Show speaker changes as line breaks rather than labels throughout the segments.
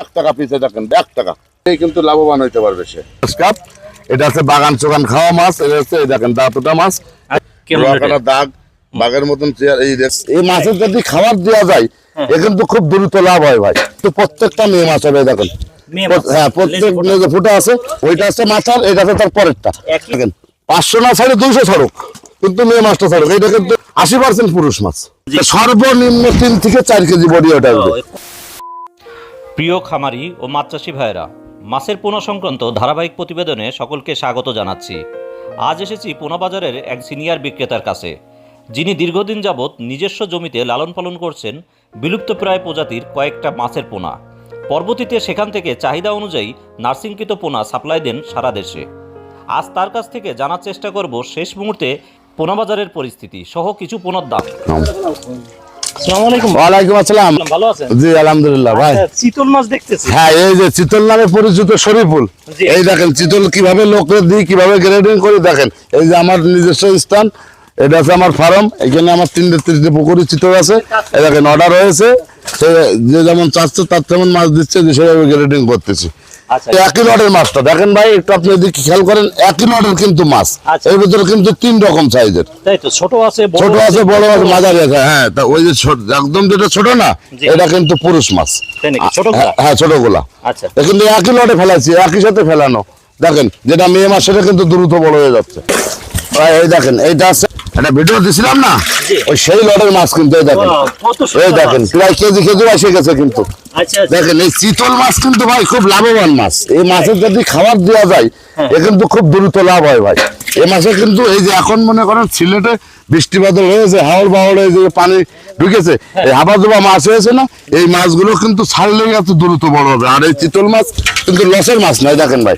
এক টাকা পিসে দেখেন এক টাকা। এই কিন্তু লাভবান হইতে পারবে সে। কাপ এটা হচ্ছে বাগান চোগান খাওয়া মাছ। এটা হচ্ছে এই দেখেন দাঁতটা মাছ। রকাটা দাগ বাঘের মতন চেয়ার এই দেখ এই মাছের যদি খাবার দেওয়া যায় এ কিন্তু খুব দ্রুত লাভ হয় ভাই। তো প্রত্যেকটা মেয়ে মাছ হবে দেখেন। হ্যাঁ প্রত্যেক ফুটা। আছে ওইটা আছে মাথার এটা আছে তার পরেরটা। দেখেন পাঁচশো না ছাড়ে দুইশো ছাড়ুক কিন্তু মেয়ে মাছটা ছাড়ুক। এটা কিন্তু আশি পার্সেন্ট পুরুষ মাছ। সর্বনিম্ন তিন থেকে চার কেজি বডি ওটা
প্রিয় খামারি ও মাছ চাষি ভাইয়েরা, মাছের পোনা সংক্রান্ত ধারাবাহিক প্রতিবেদনে সকলকে স্বাগত জানাচ্ছি। আজ এসেছি পোনা বাজারের এক সিনিয়র বিক্রেতার কাছে, যিনি দীর্ঘদিন যাবৎ নিজস্ব জমিতে লালন পালন করছেন বিলুপ্তপ্রায় প্রজাতির কয়েকটা মাছের পোনা। পরবর্তীতে সেখান থেকে চাহিদা অনুযায়ী নার্সিংকৃত পোনা সাপ্লাই দেন সারা দেশে। আজ তার কাছ থেকে জানার চেষ্টা করব শেষ মুহূর্তে পোনা বাজারের পরিস্থিতি সহ কিছু পোনার দাম।
ওয়ালাইকুম আসসালাম।
ভালো আছেন?
জি আলহামদুলিল্লাহ ভাই।
চিতল মাছ দেখতেছি।
হ্যাঁ এই যে চিতল নামে পরিচিত শরীফুল। এই দেখেন চিতল কীভাবে লোকরে দিই কীভাবে গ্রেডিং করে দেখেন। এই যে আমার নিজস্ব স্থান এটা আছে আমার ফার্ম এখানে আমার তিনটে তিনটে পুকুরি চিতল আছে। এই দেখেন অর্ডার হয়েছে। যে যেমন চাচ্ছে তার তেমন মাছ দিচ্ছে যে সেভাবে গ্রেডিং করতেছি।
আচ্ছা
একই লটের মাছটা। দেখেন ভাই একটু আপনি যদি খেয়াল করেন একই লটের কিন্তু মাছ।
আচ্ছা।
এর ভিতরে কিন্তু তিন রকম সাইজের
তাই তো ছোট আছে বড়
ছোট আছে বড় আছে মাঝারি আছে হ্যাঁ তা ওই যে ছোট একদম যেটা ছোট না এটা কিন্তু পুরুষ মাছ? হ্যাঁ, হ্যাঁ ছোটগুলা
আচ্ছা।
কিন্তু একই লটে ফেলাইছি একই সাথে ফেলানো। দেখেন যেটা মেয়ে মাস সেটা কিন্তু দ্রুত বড় হয়ে যাচ্ছে। এই দেখেন এইটা আছে একটা ভিডিও দিছিলাম না? ওই সেই লটের মাছ কিন্তু এই দেখেন। এই দেখেন প্রায় কেজি কেজি এসে গেছে কিন্তু।
আচ্ছা আচ্ছা।
দেখেন এই চিতল মাছ কিন্তু ভাই খুব লাভবান মাছ। এই মাছের যদি খাবার দেওয়া যায়
হ্যাঁ।
এ কিন্তু খুব দ্রুত লাভ হয় ভাই। এ মাছে কিন্তু এই যে এখন মনে করেন সিলেটে বৃষ্টি বাদল হয়েছে হাওড় বাওড়ে যে পানি ঢুকেছে। এই হাবা জোবা মাছ হয়েছে না? এই মাছগুলো কিন্তু ছাড়লে এত দ্রুত বড় হবে। আর এই চিতল মাছ কিন্তু লসের মাছ নয় দেখেন ভাই।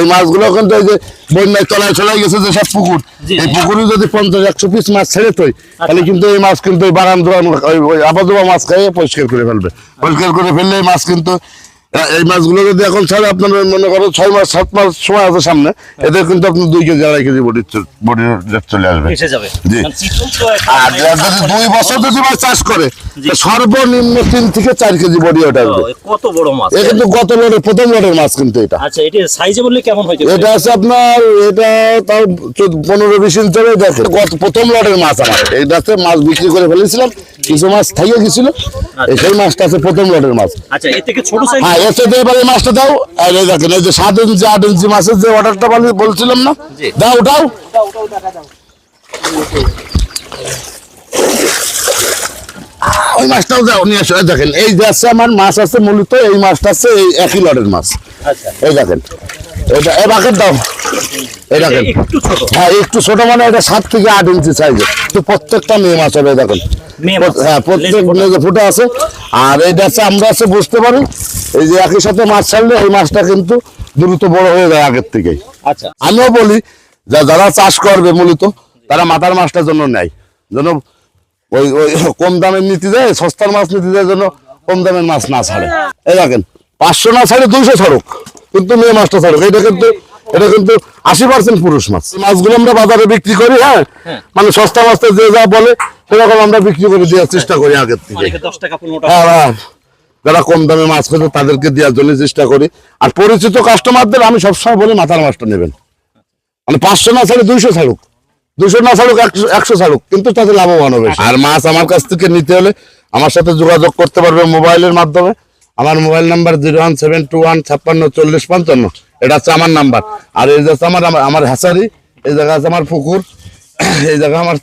এই মাছগুলো কিন্তু এই যে বন্যায় তলায় চলাই গেছে যে সব পুকুর। এই পুকুরে যদি পঞ্চাশ একশো পিস মাছ ছেড়ে তোই তাহলে কিন্তু এই মাছ কিন্তু এই বাগান দোয়ান আবাদুবা মাছ খাইয়ে পরিষ্কার করে ফেলবে। পরিষ্কার করে ফেললে এই মাছ কিন্তু এই মাছগুলো যদি এখন ছাড়ে আপনার মনে করো ছয় মাস সাত মাস সময় আছে সামনে এদের কিন্তু আপনার দুই কেজি আড়াই কেজি বডি রেট চলে আসবে। জি। আর যদি দুই বছর যদি মাছ। চাষ করে সর্বনিম্ন তিন থেকে চার কেজি বডি ওটা আসবে।
কত বড় মাছ?
এ কিন্তু গত লোডের প্রথম লোডের মাছ কিন্তু এটা।
আচ্ছা এটা সাইজে বললে কেমন পারে?
এটা আছে আপনার এটা তাও চোদ্দ- পনেরো বিশ ইঞ্চি হবে দেখেন গত প্রথম লটের মাছ আমার। আছে মাছ বিক্রি করে ফেলেছিলাম। কিছু মাছ থাইয়ে গেছিল। এই সেই মাছটা আছে প্রথম লটের মাছ।
আচ্ছা এর থেকে ছোট সাইজ
হ্যাঁ এর সাথে এবার এই মাছটা দাও। আর এই দেখেন এই যে সাত ইঞ্চি আট ইঞ্চি মাছের যে অর্ডারটা বলছিলাম না। দাও দাও ওই মাছটাও দাও নিয়ে আসো। দেখেন এই যে আছে আমার মাছ আছে মূলত এই মাছটা আছে এই একই লটের মাছ।
আচ্ছা।
এই দেখেন এটা এ দাও। এই দেখেন।
একটু ছোট।
হ্যাঁ একটু ছোট মানে এটা সাত থেকে আট ইঞ্চি সাইজের তো প্রত্যেকটা মেয়ে মাছ হবে দেখেন। হ্যাঁ প্রত্যেক ফুটে আছে। আর এইটা আছে আমরা আছে বুঝতে পারি। এই যে একই সাথে মাছ ছাড়লে এই মাছটা কিন্তু দ্রুত বড় হয়ে যায় আগের থেকেই।
আচ্ছা।
আমিও বলি যা যারা চাষ করবে মূলত তারা মাথার মাছটার জন্য নেয়। যেন ওই ওই কম দামের নিতে যায় সস্তার মাছ নিতে যায় যেন কম দামের মাছ না ছাড়ে। এই দেখেন পাঁচশো না ছাড়ে দুইশো ছাড়ুক কিন্তু মেয়ে মাছটা ছাড়ুক। এটা কিন্তু এটা কিন্তু আশি পার্সেন্ট পুরুষ মাছ। মাছগুলো আমরা বাজারে বিক্রি করি হ্যাঁ? মানে সস্তা মাছটা যে যা বলে সেরকম আমরা বিক্রি করে দেওয়ার চেষ্টা করি আগের থেকে। হ্যাঁ হ্যাঁ। যারা কম দামে মাছ খেতে তাদেরকে দেওয়ার জন্য চেষ্টা করি। আর পরিচিত কাস্টমারদের আমি সবসময় বলি, মাথার মাছটা নেবেন। মানে পাঁচশো না ছাড়ে দুইশো ছাড়ুক। দুইশো না ছাড়ুক একশো ছাড়ুক, কিন্তু তাতে লাভবান হবে। আর মাছ আমার কাছ থেকে নিতে হলে আমার সাথে যোগাযোগ করতে পারবে মোবাইলের মাধ্যমে। আমার mobile number zero one seven two one ছাপ্পান্ন চল্লিশ পঞ্চান্ন। এটা হচ্ছে আমার নাম্বার। আর এই যে আমার আমার হ্যাসারি এই জায়গা আছে আমার পুকুর। এই জায়গা আমার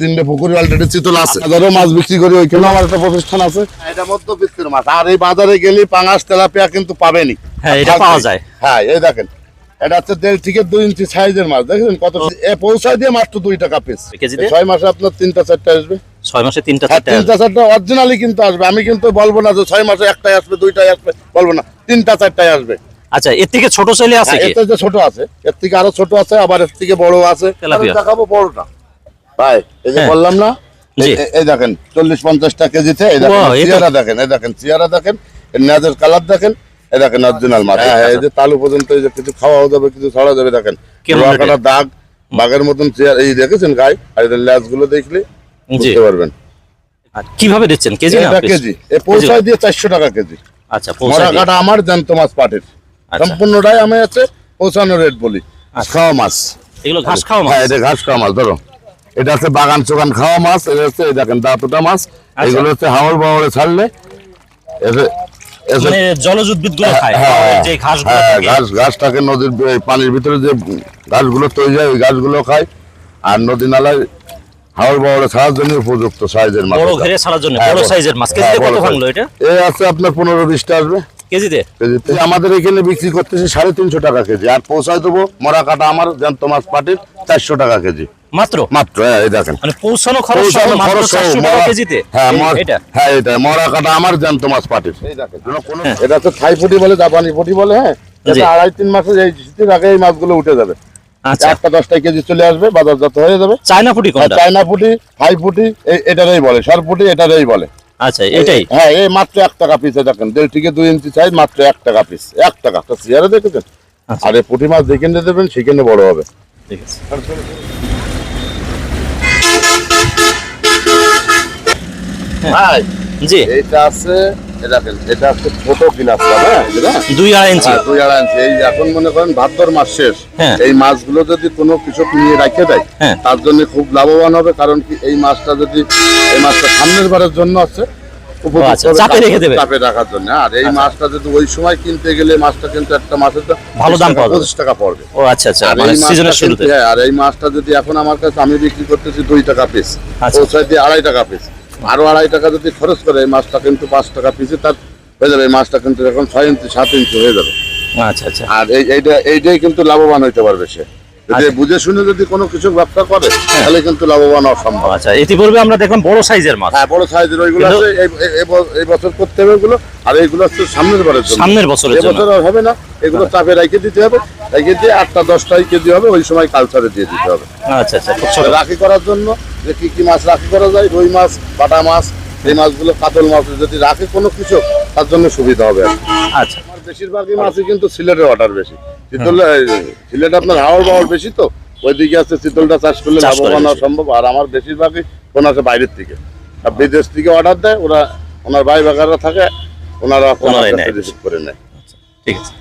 তিনটে পুকুরি অলরেডি চিতল আছে। মাছ বিক্রি করি ওইখানে আমার একটা প্রতিষ্ঠান আছে। এটা মধ্যবিত্তের মাছ। আর এই বাজারে গেলে পাঙাশ তেলাপিয়া কিন্তু পাবেনি
হ্যাঁ, এটা পাওয়া যায়।
হ্যাঁ এই দেখেন। এটা হচ্ছে দেড় থেকে দুই ইঞ্চি সাইজের মাছ। দেখেন কত? পৌঁছায় দিয়ে মাত্র দুই টাকা পিস? ছয় মাসে আপনার তিনটা চারটা আসবে।
ছয় মাসে তিনটা
হ্যাঁ
চারটা
তিনটা চারটা অরিজিনালি কিন্তু আসবে। আমি কিন্তু বলব না যে ছয় মাসে একটাই আসবে দুইটাই আসবে বলব না। তিনটা চারটাই আসবে।
আচ্ছা এর থেকে ছোট চাইলে আছে
হ্যাঁ,
কি?
এর থেকে ছোট আছে। এর থেকে আরও ছোট আছে আবার এর থেকে বড় আছে। আমি দেখাবো বড়টা। ভাই এই যে
হ্যাঁ।
বললাম না এই- দেখেন চল্লিশ পঞ্চাশটা কেজিতে এই দেখেন
Wow, এই তো-
চেয়ারা দেখেন এই দেখেন চেয়ারা দেখেন এর নেজের কালার দেখেন এই দেখেন অরিজিনাল মাছ। হ্যাঁ এই যে তালু পর্যন্ত এই যে কিছু খাওয়া যাবে কিছু ছড়া যাবে দেখেন। রোয়াকাটা দাগ বাঘের মতন চেয়ার এই দেখেছেন গায়ে আর এদের ল্যাজগুলো দেখলে বুঝতে পারবেন।
আর কীভাবে দিচ্ছেন? কেজি না
কেজি। এ পৌঁছায় দিয়ে চারশো টাকা কেজি।
আচ্ছা
মরা কাটা আমার জ্যান্ত মাছ পাটের। সম্পূর্ণটাই আমি আছে পৌঁছানো রেট বলি
আচ্ছা।
খাওয়া মাছ।
এগুলো ঘাস খাওয়া মাছ?
হ্যাঁ এটা ঘাস খাওয়া মাছ ধরো। এটা হচ্ছে বাগান চোগান খাওয়া মাছ এটা হচ্ছে দেখেন দাঁতটা মাছ।
আচ্ছা।
এগুলো হচ্ছে হাওড় বাওড়ে ছাড়লে
মানে জলজ উদ্ভিদগুলো খায়
হ্যাঁ,
যে ঘাস
হ্যাঁ, ঘাস ঘাসটাকে নদীর পানির ভিতরে যে ঘাসগুলো তৈরি হয় ওই ঘাসগুলো খায়। আর নদী নালায় হাওড় বাওড়ে ছাড়ার জন্য উপযুক্ত সাইজের মাছ
বড় ঘেরে ছাড়ার জন্য
হ্যাঁ,
বড়। সাইজের মাছ।
হ্যাঁ,
কেজিতে কত ভাঙলো এটা?
এই আছে আপনার পনেরো বিশটা আসবে।
কেজিতে?
কেজিতে। আমাদের এখানে বিক্রি করতেছি সাড়ে তিনশো টাকা কেজি। আর পৌঁছায় দেবো মরা কাটা আমার জ্যান্ত মাছ পাটির চারশো টাকা কেজি।
মাত্র?
মাত্র হ্যাঁ এই দেখেন।
মানে পৌঁছানো খরচ সহ
পৌঁছানো
মাত্র
খরচ
টাকা কেজিতে?
হ্যাঁ
এটা?
হ্যাঁ এটা মরা কাটা আমার জ্যান্ত মাছ পাটির। এই দেখেন। কোনো-
হ্যাঁ।
এটা তো থাই ফুটি বলে জাপানি ফুটি বলে হ্যাঁ? আড়াই তিন মাসে এই শীতের আগে এই মাছগুলো উঠে যাবে।
আচ্ছা।
একটা দশটা কেজি চলে আসবে বাজারজাত হয়ে যাবে।
চায়না ফুটি
আর চায়না ফুটি থাই ফুটি এই- এটারই বলে সর ফুটি এটারই বলে।
আচ্ছা এটাই।
হ্যাঁ এই মাত্র এক টাকা পিসে দেখেন দেড় থেকে দুই ইঞ্চি সাইজ মাত্র এক টাকা পিস এক টাকা। তো চেয়ারে দেখেছেন?
আচ্ছা।
আর এই পুঁটি মাছ যেখানে দেবেন সেখানে বড় হবে।
ঠিক আছে।
ভাই
জি।
এইটা আছে এটা হচ্ছে ছোট গিলাস হ্যাঁ এই
দুই আড়াই ইঞ্চি
হ্যাঁ, দুই আড়াই ইঞ্চি এই এখন মনে করেন ভাদ্র মাস শেষ। এই মাছগুলো যদি কোনো কৃষক নিয়ে রাখে দেয়। তার জন্য খুব লাভবান হবে কারণ কি এই মাছটা যদি এই মাছটা সামনের বারের জন্য আছে উপযুক্ত হবে
চাপে
চাপে-
রেখে দেবে।
চাপে রাখার জন্য আর এই মাছটা যদি ওই সময় কিনতে গেলে মাছটা কিন্তু একটা মাছের দাম
ভালো দাম
20 টাকা,
পাওয়া যাবে।
25 টাকা পড়বে
ও আচ্ছা আচ্ছা মানে সিজনের শুরুতে
হ্যাঁ, আর এই মাছটা যদি এখন আমার কাছে আমি বিক্রি করতেছি দুই টাকা পিস
আচ্ছা।
আড়াই টাকা পিস আরও আড়াই টাকা যদি খরচ করে এই মাছটা কিন্তু পাঁচ টাকা পিসে তার হয়ে যাবে এই মাছটা কিন্তু এখন ছয় ইঞ্চি সাত ইঞ্চি হয়ে যাবে।
আচ্ছা আচ্ছা।
আর এই এইটা এইটাই কিন্তু লাভবান হইতে পারবে সে। যদি
আচ্ছা।
বুঝে শুনে যদি কোনো কিছু ব্যবসা করে তাহলে কিন্তু লাভবান হওয়া
ও
সম্ভব।
আচ্ছা ইতিপূর্বে আমরা দেখলাম বড় সাইজের মাছ।
হ্যাঁ বড় সাইজের ওইগুলো আছে এই- বছর করতে হবে ওগুলো আর এইগুলো হচ্ছে সামনের বারের জন্য।
সামনের বছরের জন্য।
এবছর আর হবে না এগুলো চাপে রেখে দিতে হবে রেখে দিয়ে আটটা দশটাই কেজি হবে ওই সময় কালচারে দিয়ে দিতে হবে।
আচ্ছা আচ্ছা
রাখি করার জন্য যে কি কি মাছ রাখি করা যায় রুই মাছ বাটা মাছ এই মাছগুলো কাতল মাছ যদি রাখে কোনো কিছু তার জন্য সুবিধা হবে আর কি।
আচ্ছা।
আমার বেশিরভাগই মাছই কিন্তু সিলেটের অর্ডার বেশি। চিতল সিলেট আপনার হাওড় বাওয়ার বেশি তো ওইদিকে আছে শীতলটা চাষ করলে লাভবান হওয়া সম্ভব আর আমার বেশিরভাগই ফোন আছে বাইরের থেকে। আর বিদেশ থেকে অর্ডার দেয় ওরা ওনার ভাই বাগাররা থাকে ওনারা কোন রিসিভ করে নেয়।
ঠিক আছে।